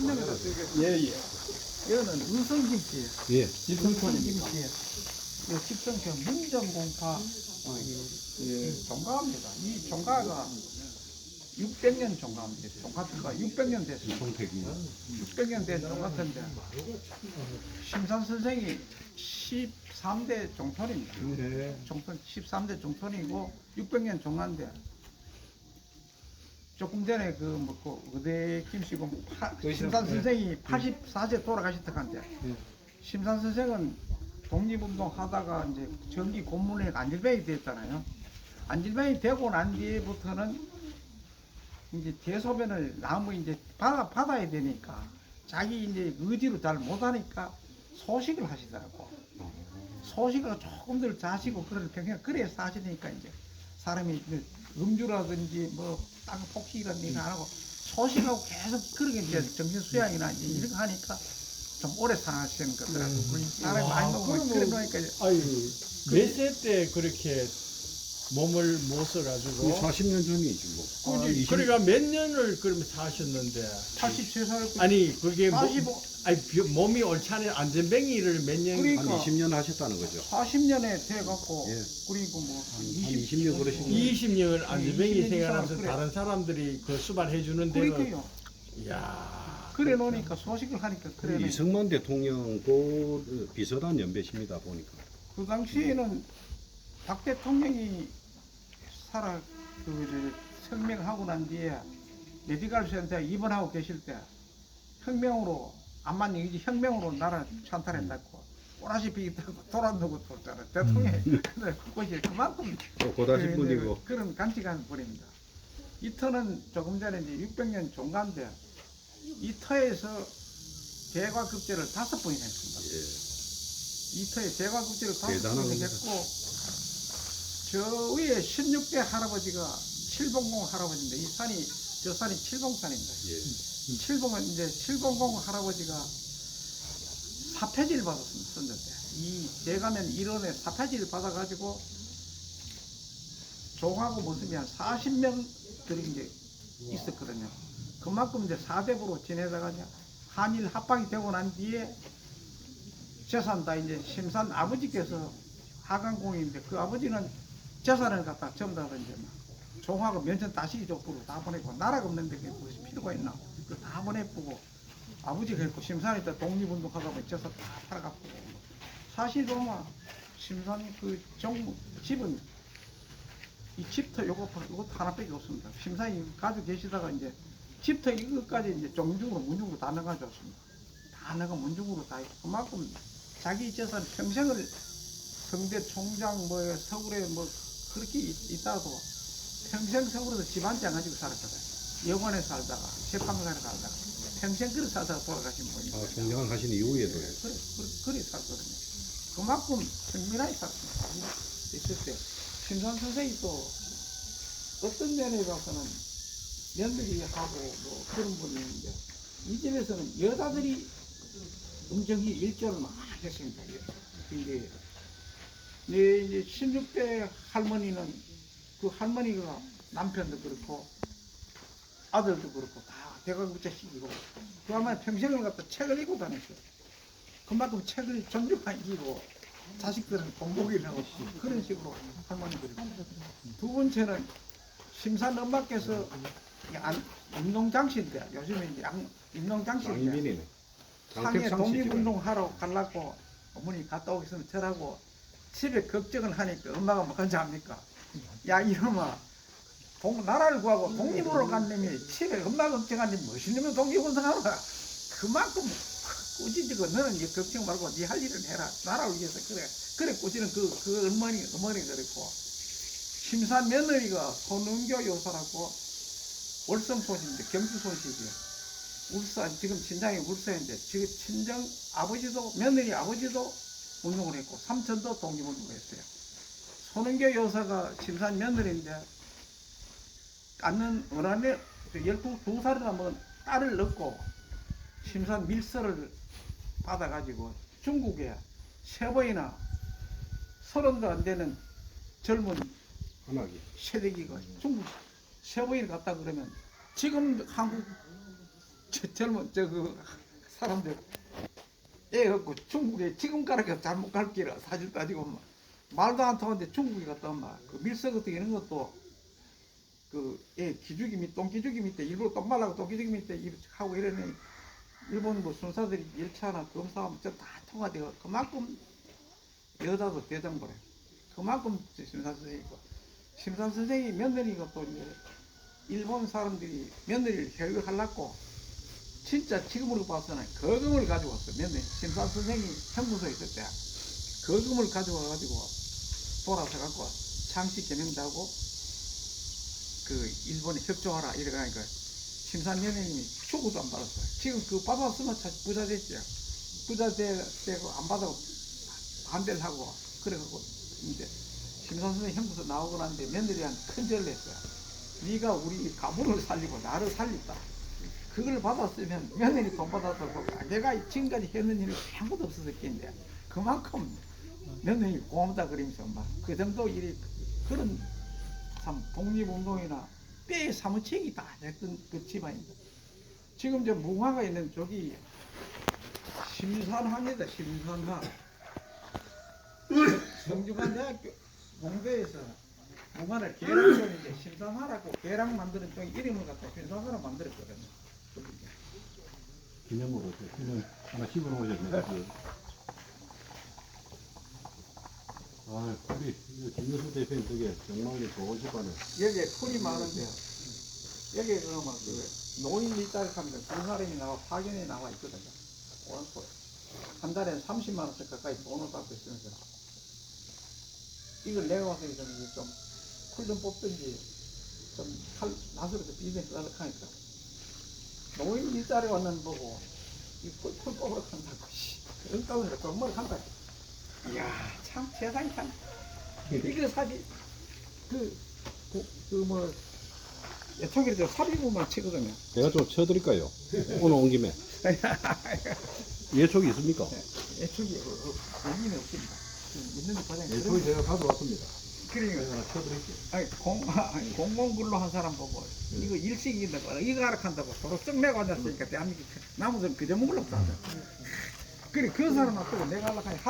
설명해도 되겠어요. 예, 예. 이거는 의성김치예요. 예. 의성김치예요. 이 집성평 문정공파 어, 이, 이 종가입니다. 이 종가가 600년 종가입니다. 종가가 600년 됐어요. 송택이. 600년 된 종같은데 심산 선생이 13대 종촌입니다. 네. 종촌 13대 종촌이고 600년 종가인데 조금 전에 그 뭐고 의대 김씨고 파- 심산 선생이 84세 돌아가셨다 한데 심산 선생은 독립운동 하다가 이제 전기 고문에 안질병이 됐잖아요. 안질병이 되고 난 뒤부터는 이제 대소변을 나무 이제 받아 받아야 되니까 자기 이제 의지로 잘 못하니까 소식을 하시더라고. 소식을 조금 들 자시고 그런 평생 그래 사시니까 이제 사람이 음주라든지 뭐땅 폭식이라든지 이거 안 하고 소식하고 계속 그렇게 이제 정신 수양이나 이제 이런 거 하니까 좀 오래 사시는 거더라고. 그 사람이 많이 그래 놓으니까 이제 아유, 몇 세 때 그렇게 몸을 못 써 가지고. 40년 전이지 뭐. 아, 20 그러니까 몇 년을 그러면 사셨는데. 83살 아니, 그게 뭐, 45 아니, 비- 몸이 옳지 않은 안전뱅이를 몇 년. 그러니까. 한 20년 하셨다는 거죠. 40년에 돼 갖고 예. 그리고 뭐한 20년 그러신 거예요. 20년 안전뱅이 20년 생활하면서 그래. 다른 사람들이 그 수발해 주는 데는. 그러니까요. 이야. 그래 놓으니까 소식을 하니까 그래 놓으니까 이승만 대통령 그 비서단 연배십니다 보니까. 그 당시에는 박 대통령이 살아 그 이제 성명하고 난 뒤에 메디컬 센터에 입원하고 계실 때 혁명으로 암만 얘기지 혁명으로 나라 찬탈했다고 꼬라지 비겠다고 돌아누고 돌잖아 대통령이 근데 그것이 그만큼 또 고다시 그 분이고. 그런 간직한 분입니다. 이 터는 조금 전에 이제 600년 종가인데 이 터에서 대과급제를 다섯 번이나 했습니다. 예. 이 터에 대과급제를 다섯 겁니다. 했고 저 위에 16대 할아버지가 칠봉공 할아버지인데 이 산이 저 산이 칠봉산입니다. 예. 칠봉은 이제 칠봉공 할아버지가 사패지를 받았습니다. 썼는데 이 대가면 일원에 사패지를 받아가지고 종하고 모습이 한 40명 들이 이제 있었거든요. 그만큼 이제 사대부로 지내다가 이제 한일 합방이 되고 난 뒤에 재산 다 이제 심산 아버지께서 하강공인데 그 아버지는 재산을 갖다 전부 다 이제 막 종하고 면천 따시기 족부로 다 보내고 나라가 없는데 그게 무슨 필요가 있나 그다 보내쁘고 아버지가 했고 심산이 다 독립운동하다 보니 재산 다 팔아갖고 사실 보면 심산 그 정부 집은 이 집터 요거 요거 하나밖에 없습니다. 심사위 가지고 계시다가 이제 집터 이것까지 이제 종중으로 문중으로 다 나가줬습니다. 다 나가 문중으로 다 그만큼 자기 재산 평생을 성대 총장 뭐 서울에 뭐 그렇게 있- 있다도 평생 서울에서 집한채 가지고 살았거든요. 영원에 살다가 재판관에 살다가 평생 그렇게 살다가 돌아가신 분이 아, 총장을 하신 이후에도요. 그래, 그래, 그래 살거든요. 그만큼 정밀하게 살았습니다. 있을 때. 심산 선생이 또 어떤 면에 봐서는 며느리하고 뭐 그런 분이 있는데 이 집에서는 여자들이 음정이 일조를 많이 했습니다. 이게 네, 이제 16대 할머니는 그 할머니가 남편도 그렇고 아들도 그렇고 다 대가구자식이고 그 아마 평생을 갖다 책을 읽고 다녔어요. 그만큼 책을 존중하기로 자식들은 공복을 하고 그런 식으로 할머니들이 두 번째는 심산 엄마께서 안- 임농장시인데 요즘에 이제 장이민이네. 상해 장택상 씨죠. 독립운동 하러 가려고 어머니 갔다 오겠으면 저라고 집에 걱정을 하니까 엄마가 뭐 건지 합니까? 야 이놈아. 동, 나라를 구하고 독립으로 간 놈이 집에 엄마가 걱정한 놈이 무슨 놈이 독립운동 하러 가 그만큼 꾸짖고 너는 이 걱정 말고 네 할 일을 해라. 나라를 위해서 그래. 그래 꾸짖는 그, 그 어머니 어머니 그랬고. 심산 며느리가 손은교 요사라고 월성 소식인데 경주 소식이에요 울산 지금 친정이 울산인데 지금 친정 아버지도 며느리 아버지도 운동을 했고 삼촌도 독립운동을 했어요. 손은교 여사가 심산 며느리인데 깎는 어란에 열두 두 살이나 먹은 딸을 넣고 심산 밀서를 받아가지고 중국에 세 번이나 서른도 안 되는 젊은 하나기. 세대기가 중국 세 번이나 갔다 그러면 지금 한국 저 젊은 저 그 사람들 애 없고 중국에 지금 가라니까 잘못 갈 길을 사실 따지고 막 말도 안 통하는데 중국에 갔다 엄마 그 밀석 같은 이런 것도 그애 기죽이 밑 똥기죽이 밑에 일부러 똥 말라고 똥기죽이 밑에 일- 하고 이러니 일본 뭐 순사들이 일차나 검사하면 저다 통화되고 그만큼 여자도 대장부래. 그만큼 심사 선생이고. 심사 선생이 며느리가 또 이제 일본 사람들이 며느리를 교육하려고 진짜 지금으로 봐서는 거금을 가지고 왔어. 며느리 심사 선생이 형무소에 있을 때 거금을 가지고 와가지고 돌아서 갖고 창씨 개명자고 그 일본에 협조하라 이래가니까 심사 며느님이 초구도 안 받았어요. 지금 그 받았으면 참 부자 됐죠 부자 되- 되고 안 받아도 반대를 하고 그래갖고 이제 심사 선생 형무소 나오고 난데 며느리한 큰절을 했어요. 네가 우리 가문을 살리고 나를 살렸다. 그걸 받았으면 며느리 돈 받았다고 내가 지금까지 했는 일이 아무것도 없었겠는데 그만큼 며느리 고맙다 그러면서 막 그 정도 일이 그런 참 독립운동이나 뼈에 사무치기 다 했던 그 집안입니다. 지금 저 무화가 있는 저기 심산항이다 심산항 성주관 대학교 공대에서 무관을 계량전 이제 심사하라고 계량 만드는 쪽 이름을 갖다 심사하라 만들었거든요. 기념으로 그냥 하나 씹어 놓으셨네. 아, 우리 김효수 대표님 되게 정말 좋은 집안에 여기에 풀이 많은데요. 여기에 그막 그 노인 일자리 하면 두 사람이 나와 파견이 나와 있거든요. 오른쪽. 한 달에 30만 원씩 가까이 돈을 받고 있으면서 이걸 내가 와서 좀풀 좀 뽑든지 좀 칼 나서서 비즈니스 하려고 하니까 노인 일자리 왔는 보고 이 풀 풀 뽑으러 간다고 씨. 응따오니까 정말 간다. 이야 참 세상이 참 이거 사실 그그뭐 예초기를 저 사비구만 치거든요. 제가 좀 쳐드릴까요? 오늘 온 김에 예촉이 있습니까? 예초기 여기는 없습니다. 지금 있는데 과장님. 예촉이 제가 가져왔습니다. 그러니까 쳐드릴게요. 아니 공 아니, 공공근로 한 사람 보고 이거 일식이 있다고 이거 알아 한다고 서로 썩 내고 앉았으니까 대한민국 나무들 그저 먹을로 없다. 그래 그 사람 앞두고 내가 하려고 하니